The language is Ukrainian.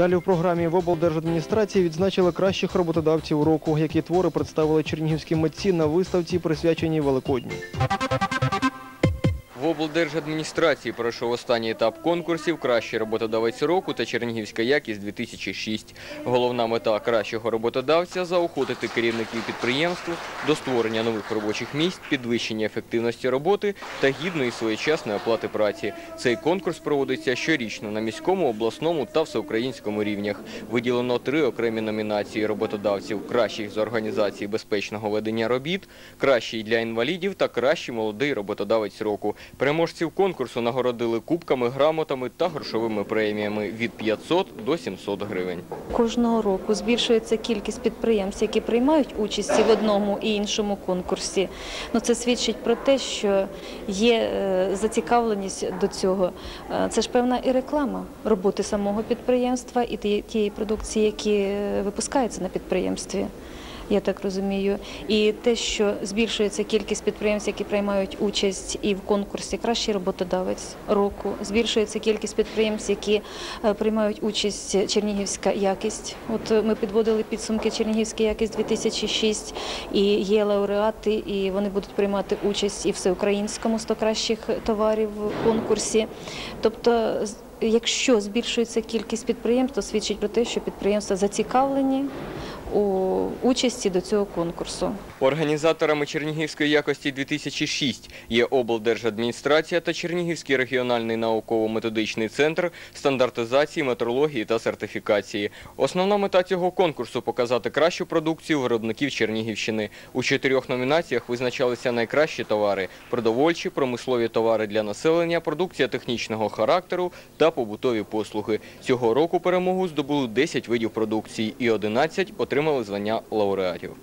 Далі в програмі в облдержадміністрації відзначили кращих роботодавців року, які твори представили чернігівські митці на виставці, присвяченій Великодню. Облдержадміністрації пройшов останній етап конкурсів «Кращий роботодавець року» та «Чернігівська якість 2006». Головна мета кращого роботодавця – заохотити керівників підприємств до створення нових робочих місць, підвищення ефективності роботи та гідної своєчасної оплати праці. Цей конкурс проводиться щорічно на міському, обласному та всеукраїнському рівнях. Виділено три окремі номінації роботодавців – кращих з організації безпечного ведення робіт, кращий для інвалідів та кращий молодий роботодавець року. Переможців конкурсу нагородили кубками, грамотами та грошовими преміями від 500 до 700 гривень. Кожного року збільшується кількість підприємств, які приймають участь в одному і іншому конкурсі. Ну, це свідчить про те, що є е, зацікавленість до цього. Е, Це ж певна і реклама роботи самого підприємства і тієї- продукції, які е, випускаються на підприємстві. Я так розумію, і те, що збільшується кількість підприємств, які приймають участь і в конкурсі Кращий роботодавець року, збільшується кількість підприємств, які е, приймають участь Чернігівська якість. От е, ми підводили підсумки Чернігівська якість 2006, і є лауреати, і вони будуть приймати участь і всеукраїнському 100 кращих товарів в конкурсі. Тобто, якщо збільшується кількість підприємств, то свідчить про те, що підприємства зацікавлені у участі до цього конкурсу. Організаторами Чернігівської якості 2006 є облдержадміністрація та Чернігівський регіональний науково-методичний центр стандартизації, метрології та сертифікації. Основна мета цього конкурсу – показати кращу продукцію виробників Чернігівщини. У чотирьох номінаціях визначалися найкращі товари – продовольчі, промислові товари для населення, продукція технічного характеру та побутові послуги. Цього року перемогу здобули 10 видів продукції і 11 отримали звання лауреатів.